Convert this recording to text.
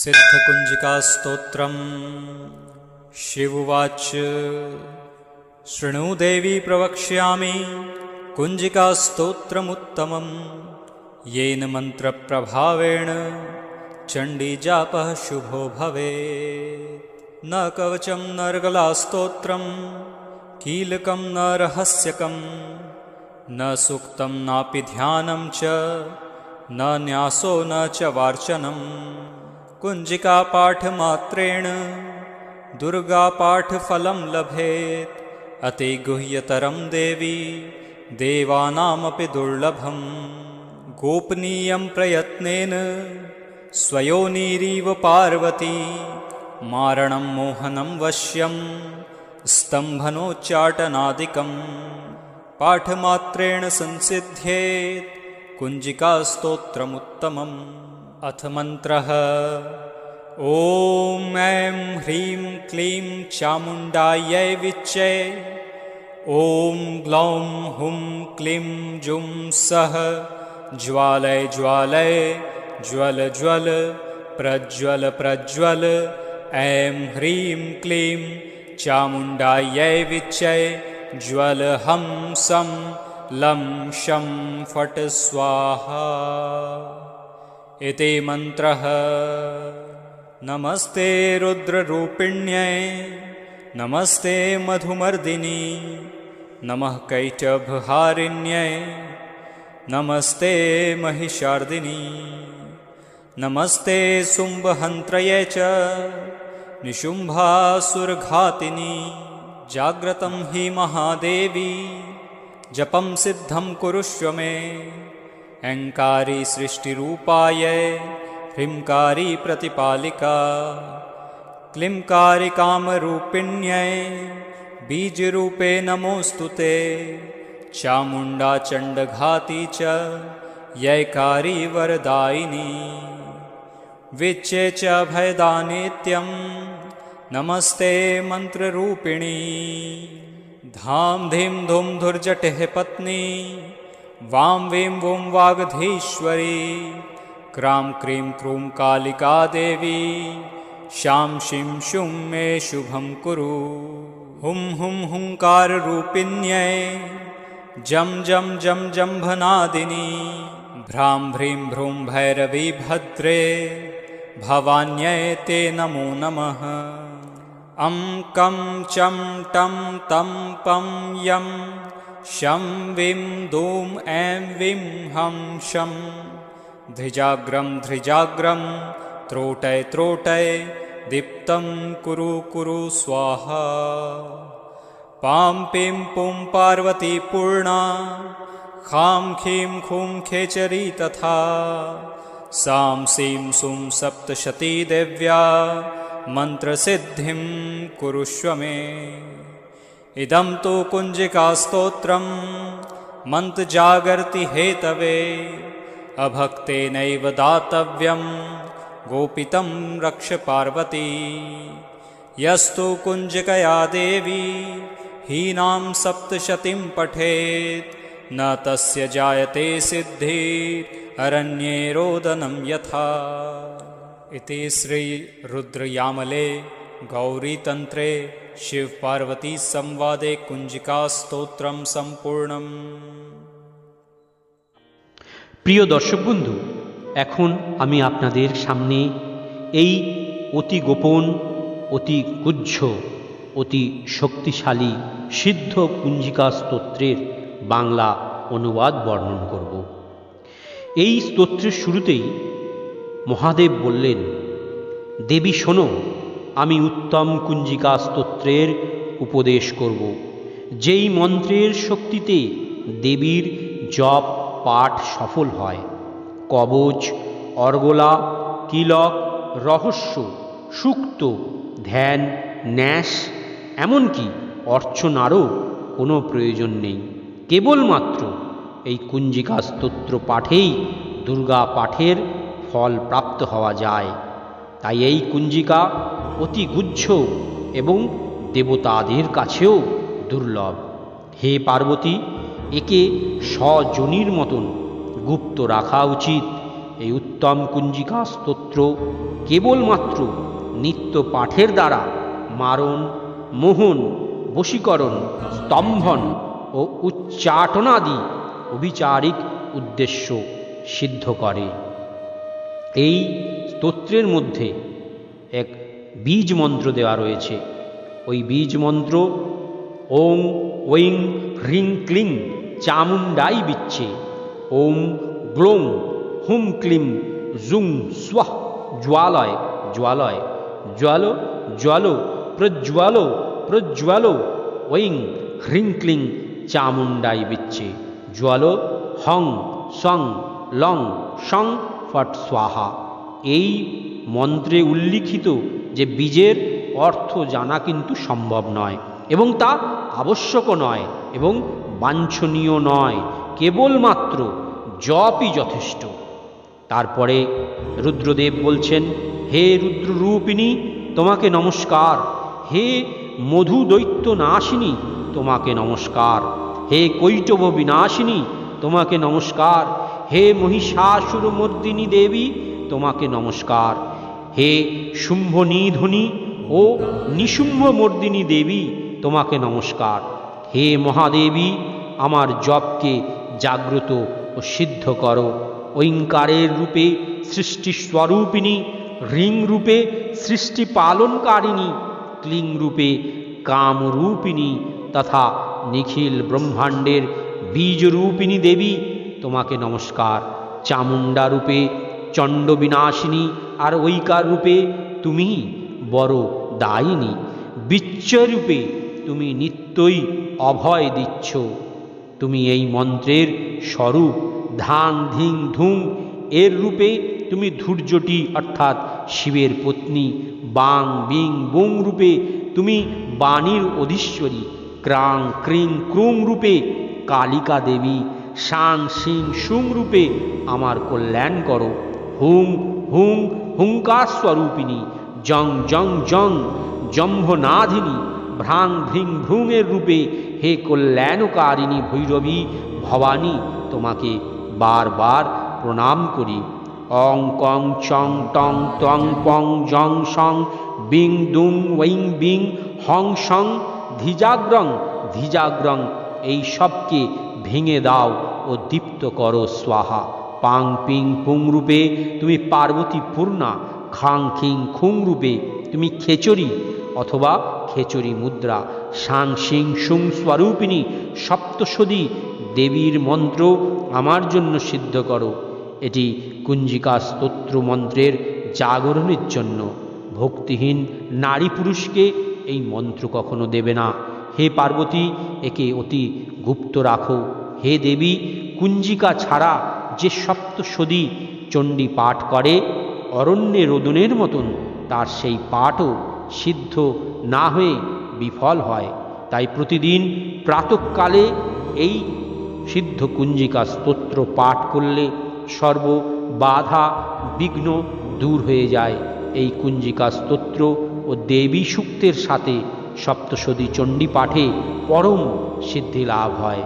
सिद्धकुञ्जिकास्तोत्रम्। शिवुवाच शृणु देवी प्रवक्ष्यामि कुञ्जिकास्तोत्रमुत्तमं येन मन्त्रप्रभावेण चण्डीजापः शुभो भवेत्। न कवचं नर्गलास्तोत्रं कीलकं न रहस्यकं न सूक्तं नापि ध्यानं च न न्यासो न च वार्चनम् कुञ्जिकापाठमात्रेण दुर्गापाठफलं लभेत्। अतिगुह्यतरं देवी देवानामपि दुर्लभम् गोपनीयं प्रयत्नेन स्वयोनिरीव पार्वती मारणं मोहनं वश्यं स्तम्भनोच्चाटनादिकं। पाठमात्रेण संसिध्येत् कुञ्जिकास्तोत्रमुत्तमम् अथ मन्त्रः। ॐ ऐं ह्रीं क्लीं चामुण्डायै विच्चे। ॐ ग्लौं हुं क्लीं जुं सः ज्वालय ज्वालय ज्वल ज्वल प्रज्वल प्रज्वल। ऐं ह्रीं क्लीं चामुण्डायै विच्चै। ज्वल हं सं लं शं फट् स्वाहा इति मन्त्रः। नमस्ते रुद्ररूपिण्यै। नमस्ते मधुमर्दिनी। नमः कैटभहारिण्यै। नमस्ते महिषार्दिनी। नमस्ते शुम्भहन्त्रये च। निशुम्भासुरघातिनी। जाग्रतं हि महादेवी। जपं सिद्धं कुरुष्व मे ऐङ्कारी सृष्टिरूपाय ह्रीङ्कारी प्रतिपालिका क्लीङ्कारी कामरूपिण्यै बीजरूपे नमोऽस्तु ते चामुण्डा चण्डघाती च यैकारी वरदायिनी। विच्ये च भयदानित्यं नमस्ते मन्त्ररूपिणी धां धीं धूं धुर्जटेः पत्नी वां वीं वुं वागधीश्वरी क्रां क्रीं क्रूं कालिका देवी शां शिं शुं मे शुभं कुरु। हुं हुं हुङ्काररूपिण्यै जं जं जं जम्भनादिनी भ्रां भ्रीं भ्रूं भैरवी भद्रे भवान्यै ते नमो नमः। अं कं चं टं तं पं यं शं विं दूं ऐं विं हं शं। ध्रिजाग्रं ध्रिजाग्रं त्रोटय त्रोटय दीप्तं कुरु कुरु स्वाहा। पां पिं पुं पार्वती पूर्णा खां खीं खूं खेचरी तथा। सां सीं सुं सप्तशती देव्या मन्त्रसिद्धिं कुरुष्व मे इदं तु कुञ्जिकास्तोत्रं मन्त्रजागर्ति हेतवे। अभक्तेनैव दातव्यं गोपितं रक्ष पार्वती। यस्तु कुञ्जिकया देवी हीनां सप्तशतीं पठेत्। न तस्य जायते सिद्धिररण्ये रोदनं यथा। इति श्रीरुद्रयामले गौरीतन्त्रे शिवपार्वतीसंवादे कुञ्जिकास्तोत्रं सम्पूर्णम् প্রিয় দর্শক বন্ধু এখন আমি আপনাদের সামনে এই অতি গোপন অতি গুজ্জ অতি শক্তিশালী সিদ্ধ কুঞ্জিকা স্তোত্রের বাংলা অনুবাদ বর্ণন করব এই স্তোত্রের শুরুতেই মহাদেব বললেন দেবী শোনো আমি উত্তম কুঞ্জিকা স্তোত্রের উপদেশ করব। যেই মন্ত্রের শক্তিতে দেবীর জপ পাঠ সফল হয়, কবচ, অর্গলা, তিলক, রহস্য, সুক্ত, ধ্যান, ন্যাস, এমনকি অর্চনারও কোনো প্রয়োজন নেই। কেবলমাত্র এই কুঞ্জিকা স্তোত্র পাঠেই দুর্গা পাঠের ফল প্রাপ্ত হওয়া যায়। তাই এই কুঞ্জিকা অতি গুচ্ছ এবং দেবতাদের কাছেও দুর্লভ। হে পার্বতী, একে স্বজনীর মতন গুপ্ত রাখা উচিত। এই উত্তম কুঞ্জিকা স্তোত্র কেবলমাত্র নিত্য পাঠের দ্বারা মারণ, মোহন, বশীকরণ, স্তম্ভন ও উচ্চাটনাদি অবিচারিক উদ্দেশ্য সিদ্ধ করে। এই স্তোত্রের মধ্যে এক বীজ মন্ত্র দেওয়া রয়েছে। ওই বীজ মন্ত্র ওং ওইং হ্রিং ক্লিং চামুণ্ডাই বিচ্ছে। ওম গ্লোং হুম ক্লিম জুং স্বাহ জ্বালয় জ্বালয়, জ্বাল জ্বাল প্রজ্জ্বাল প্রজ্জ্বাল ওইং হ্রিং ক্লিং চামুণ্ডাই বিচ্ছে। জ্বাল, হং, সং, লং, সং, ফট, স্বাহা। এই মন্ত্রে উল্লিখিত যে বীজের অর্থ জানা কিন্তু সম্ভব নয় এবং তা আবশ্যকও নয় এবং বাঞ্ছনীয় নয়, কেবলমাত্র জপই যথেষ্ট। তারপরে রুদ্রদেব বলছেন, হে রুদ্ররূপিণী, তোমাকে নমস্কার। হে মধু দৈত্য নাশিনী তোমাকে নমস্কার। হে কৈটব বিনাশিনী তোমাকে নমস্কার। হে মহিষাসুর মর্দিনী দেবী, তোমাকে নমস্কার। হে শুম্ভ নিধনী ও নিশুম্ভ মর্দিনী দেবী, তোমাকে নমস্কার। হে মহাদেবী, আমার জপকে জাগ্রত ও সিদ্ধ করো। ঐঙ্কারের রূপে সৃষ্টি স্বরূপিণী হ্রিং রূপে সৃষ্টি পালনকারিণী ক্লিং রূপে কামরূপিণী তথা নিখিল ব্রহ্মাণ্ডের বীজরূপিণী দেবী, তোমাকে নমস্কার। চামুণ্ডা রূপে চণ্ড বিনাশিনী আর ঐকার রূপে তুমি বড় দায়িনী? বিচ্ছরূপে তুমি নিত্যই অভয় দিচ্ছ। তুমি এই মন্ত্রের স্বরূপ, ধান, ধিং ধুং এর রূপে তুমি ধূর্যটি অর্থাৎ শিবের পত্নী, বাং, বিং, বুং রূপে তুমি বাণীর অধীশ্বরী, ক্রাং, ক্রিং, ক্রুং রূপে কালিকা দেবী সাং সিং সুং রূপে আমার কল্যাণ করো। হুং হুং হুঙ্কার স্বরূপিণী জং জং জং, জম্ভনাধিনী, ভ্রাং ভ্রিং ভ্রুঙের রূপে হে কল্যাণকারিণী ভৈরবী ভবানী, তোমাকে বারবার প্রণাম করি। অং কং চং টং টং পং জং সং, বিং দুং ওইং বিং হং সং, ধিজাগ্রং ধিজাগ্রং, এই সবকে ভেঙে দাও ও দীপ্ত করো স্বাহা। পাং পিং পুং রূপে তুমি পার্বতী পূর্ণা খাং খিং খুং রূপে তুমি খেচরি অথবা খেচরি মুদ্রা সাং সিং সুং স্বরূপিণী, সপ্তসদী দেবীর মন্ত্র আমার জন্য সিদ্ধ করো। এটি কুঞ্জিকা স্তোত্র মন্ত্রের জাগরণের জন্য। ভক্তিহীন নারী পুরুষকে এই মন্ত্র কখনো দেবে না। হে পার্বতী, একে অতি গুপ্ত রাখো। হে দেবী, কুঞ্জিকা ছাড়া যে সপ্তসদী চণ্ডী পাঠ করে, অরণ্যে রোদনের মতন তার সেই পাঠও সিদ্ধ না হয়ে বিফল হয়। তাই প্রতিদিন প্রাতকালে এই সিদ্ধ কুঞ্জিকা স্তোত্র পাঠ করলে সর্ব বাধা বিঘ্ন দূর হয়ে যায়। এই কুঞ্জিকা স্তোত্র ও দেবী সূক্তের সাথে সপ্তশতী চণ্ডী পাঠে পরম সিদ্ধি লাভ হয়।